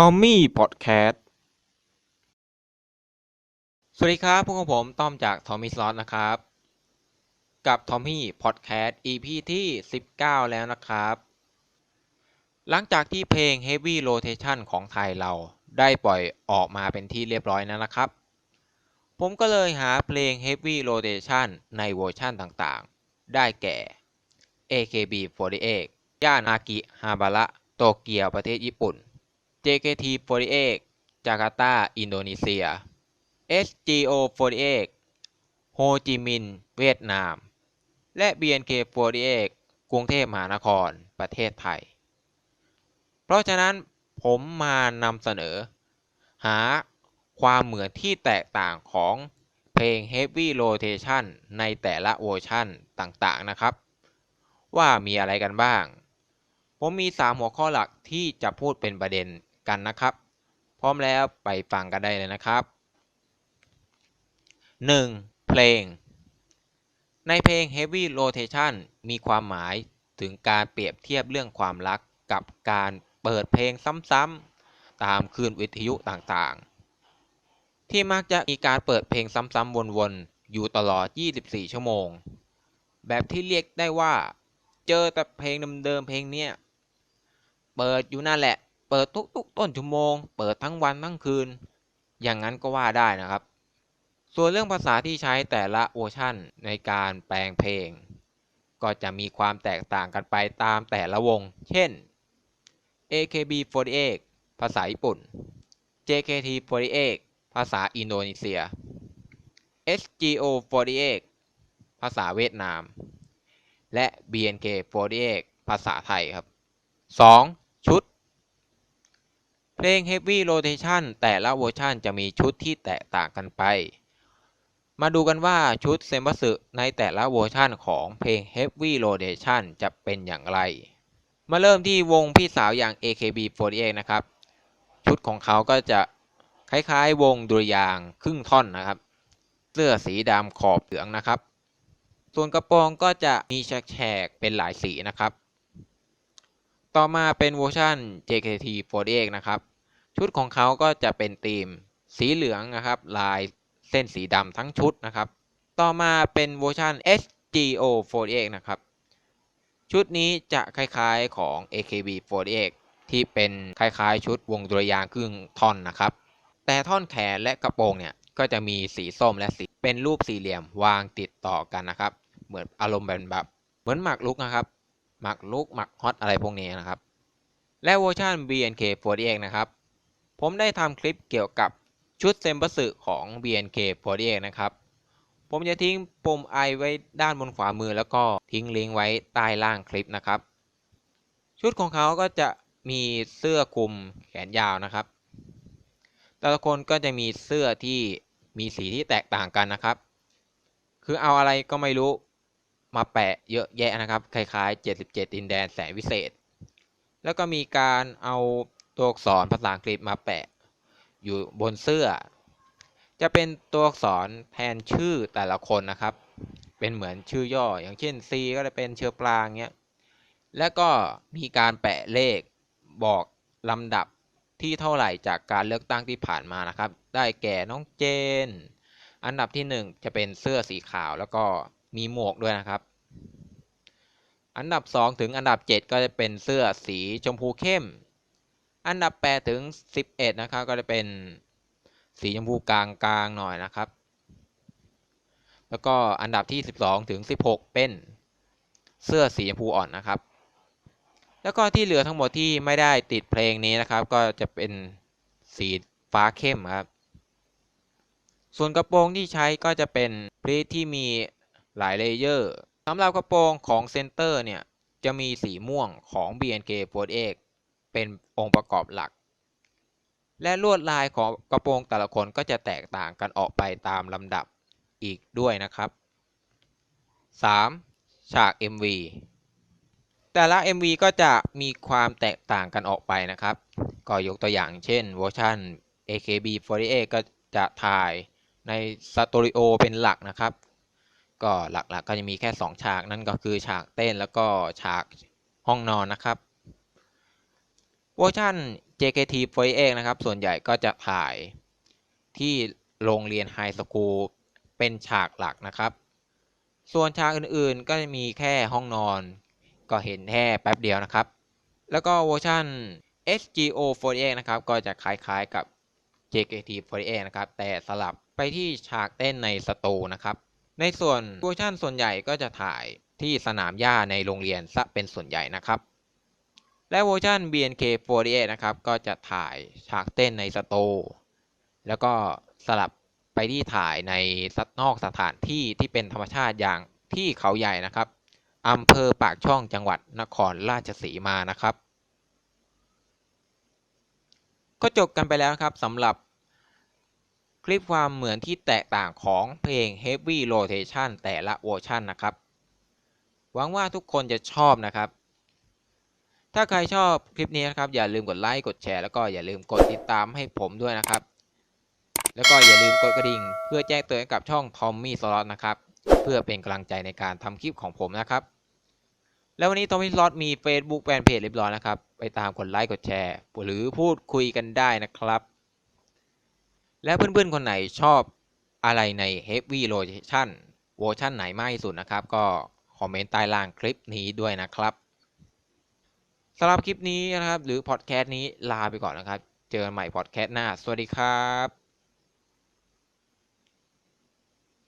ทอมมี่พอดแคสต์ สวัสดีครับ พวกบผมต้อมจากทอมมี่สล็อตนะครับ กับทอมมี่พอดแคสต์ EP ที่ 19 แล้วนะครับ หลังจากที่เพลง Heavy Rotation ของไทยเราได้ปล่อยออกมาเป็นที่เรียบร้อยแล้วนะครับ ผมก็เลยหาเพลง Heavy Rotation ในเวอร์ชั่นต่างๆ ได้แก่ AKB48 ย่านอากิฮาบาระโตเกียวประเทศญี่ปุ่น JKT48 จาการ์ตา อินโดนีเซีย SGO48 โฮจิมินห์ เวียดนาม และ BNK48 กรุงเทพมหานคร ประเทศไทย เพราะฉะนั้นผมมานำเสนอ หาความเหมือนที่แตกต่างของเพลง Heavy Rotation ในแต่ละเวอร์ชั่นต่างๆนะครับ ว่ามีอะไรกันบ้าง ผมมี 3 หัวข้อหลักที่จะพูดเป็นประเด็น กันนะครับ พร้อมแล้วไปฟังกันได้เลยนะครับ 1. เพลง ในเพลง Heavy Rotation มีความหมายถึงการเปรียบเทียบเรื่องความรักกับการเปิดเพลงซ้ำๆตามคลื่นวิทยุต่างๆ ที่มักจะมีการเปิดเพลงซ้ำๆวนๆ อยู่ตลอด 24 ชั่วโมง แบบที่เรียกได้ว่า เจอแต่เพลงเดิมๆเพลงเนี้ย เปิดอยู่นั่นแหละ เปิดทุกๆต้นชั่วโมง เปิดทั้งวันทั้งคืน อย่างนั้นก็ว่าได้นะครับ ส่วนเรื่องภาษาที่ใช้แต่ละเวอร์ชั่นในการแปลงเพลง ก็จะมีความแตกต่างกันไปตามแต่ละวง เช่น AKB48 ภาษาญี่ปุ่น JKT48 ภาษาอินโดนีเซีย SGO48 ภาษาเวียดนาม และ BNK48 ภาษาไทยครับ 2. ชุด เพลง Heavy Rotation แต่ละเวอร์ชันจะมีชุดที่แตกต่างกันไป มาดูกันว่าชุดเซมบัสึในแต่ละเวอร์ชันของเพลง Heavy Rotation จะเป็นอย่างไร มาเริ่มที่วงพี่สาวอย่าง AKB48 นะครับ ชุดของเขาก็จะคล้ายๆ วงดุริยางครึ่งท่อนนะครับ เสื้อสีดำขอบเหลืองนะครับ ส่วนกระโปรงก็จะมีแฉกเป็นหลายสีนะครับ ต่อมาเป็นเวอร์ชัน JKT48 นะครับ ชุดของเขาก็จะเป็นธีมสีเหลืองนะครับ ลายเส้นสีดำทั้งชุดนะครับ ต่อมาเป็นเวอร์ชัน SGO48 นะครับ ชุดนี้จะคล้ายๆของ AKB48 ที่เป็นคล้ายๆ ชุดวงดุริยางค์ครึ่งท่อนนะครับ แต่ท่อนแขนและกระโปรงเนี่ยก็จะมีสีส้มและสีเป็นรูปสี่เหลี่ยมวางติดต่อกันนะครับ เหมือนอารมณ์แบบแบบเหมือนหมากลุกนะครับ หมากลุกหมากฮอตอะไรพวกนี้นะครับ และเวอร์ชัน BNK48 นะครับ ผมได้ทำคลิปเกี่ยวกับชุดเซมบัสึของ BNK48 นะครับ ผมจะทิ้งปุ่มไอไว้ด้านบนขวามือแล้วก็ทิ้งลิงก์ไว้ใต้ล่างคลิปนะครับ ชุดของเขาก็จะมีเสื้อคลุมแขนยาวนะครับ แต่ละคนก็จะมีเสื้อที่มีสีที่แตกต่างกันนะครับ คือเอาอะไรก็ไม่รู้ มาแปะเยอะแยะนะครับ คล้ายๆ 77 ดินแดนแสนวิเศษ แล้วก็มีการเอาตัวอักษรภาษาอังกฤษมาแปะอยู่บนเสื้อ จะเป็นตัวอักษรแทนชื่อแต่ละคนนะครับ เป็นเหมือนชื่อย่อ อย่างเช่น C ก็จะเป็นเชื้อปลางเงี้ย แล้วก็มีการแปะเลขบอกลำดับที่เท่าไหร่จากการเลือกตั้งที่ผ่านมานะครับ ได้แก่น้องเจน อันดับที่ 1 จะเป็นเสื้อสีขาวแล้วก็ มีหมวกด้วยนะครับ อันดับ 2 ถึงอันดับ 7 ก็จะเป็นเสื้อสีชมพูเข้ม อันดับ 8 ถึง 11 นะครับ ก็จะเป็นสีชมพูกลางกลางหน่อยนะครับ แล้วก็อันดับที่ 12 ถึง 16 เป็นเสื้อสีชมพูอ่อนนะครับ แล้วก็ที่เหลือทั้งหมดที่ไม่ได้ติดเพลงนี้นะครับ ก็จะเป็นสีฟ้าเข้มครับ ส่วนกระโปรงที่ใช้ก็จะเป็นพลีทที่มี หลายเลเยอร์สำหรับกระโปรงของเซนเตอร์เนี่ย จะมีสีม่วงของ BNK48 เป็นองค์ประกอบหลัก และลวดลายของกระโปรงแต่ละคนก็จะแตกต่างกันออกไปตามลำดับอีกด้วยนะครับ 3. ฉาก MV แต่ละ MV ก็จะมีความแตกต่างกันออกไปนะครับ ก็ยกตัวอย่างเช่นเวอร์ชัน AKB48 ก็จะถ่ายในสตูดิโอเป็นหลักนะครับ ก็หลักๆกก็จะมีแค่ 2 ฉากนั่นก็คือฉากเต้นแล้วก็ฉากห้องนอนนะครับเวอร์ชัน JKT48 นะครับ ส่วนใหญ่ก็จะถ่ายที่โรงเรียนไฮสคูลเป็นฉากหลักนะครับ ส่วนฉากอื่นๆก็จะมีแค่ห้องนอน ก็เห็นแค่แป๊บเดียวนะครับ แล้วก็เวอร์ชัน SGO48 นะครับ ก็จะคล้ายๆกับ JKT48 นะครับ แต่สลับไปที่ฉากเต้นในสตูนะครับ ในส่วนเวอร์ชันส่วนใหญ่ก็จะถ่ายที่สนามหญ้าในโรงเรียนซะเป็นส่วนใหญ่นะครับ และเวอร์ชัน BNK48 นะครับ ก็จะถ่ายฉากเต้นในสตูแล้วก็สลับไปที่ถ่ายในนอกสถานที่ที่เป็นธรรมชาติอย่างที่เขาใหญ่นะครับอำเภอปากช่องจังหวัดนครราชสีมานะครับ ก็จบกันไปแล้วครับสำหรับ คลิปความเหมือนที่แตกต่างของเพลง Heavy Rotation แต่ละเวอร์ชันนะครับ หวังว่าทุกคนจะชอบนะครับ ถ้าใครชอบคลิปนี้นะครับ อย่าลืมกดไลค์ กดแชร์ แล้วก็อย่าลืมกดติดตามให้ผมด้วยนะครับ แล้วก็อย่าลืมกดกระดิ่ง เพื่อแจ้งเตือนกับช่อง Tommy Slot นะครับ เพื่อเป็นกำลังใจในการทำคลิปของผมนะครับ แล้ววันนี้ Tommy Slot มี Facebook แฟนเพจเรียบร้อยนะครับ ไปตามกดไลค์ กดแชร์ หรือพูดคุยกันได้นะครับ และเพื่อนๆ คนไหนชอบอะไรใน Heavy Rotation เวอร์ชันไหนมากที่สุดนะครับ ก็คอมเมนต์ใต้ล่างคลิปนี้ด้วยนะครับสำหรับคลิปนี้นะครับ หรือพอดแคสต์นี้ลาไปก่อนนะครับ เจอกันใหม่พอดแคสต์หน้า สวัสดีครับ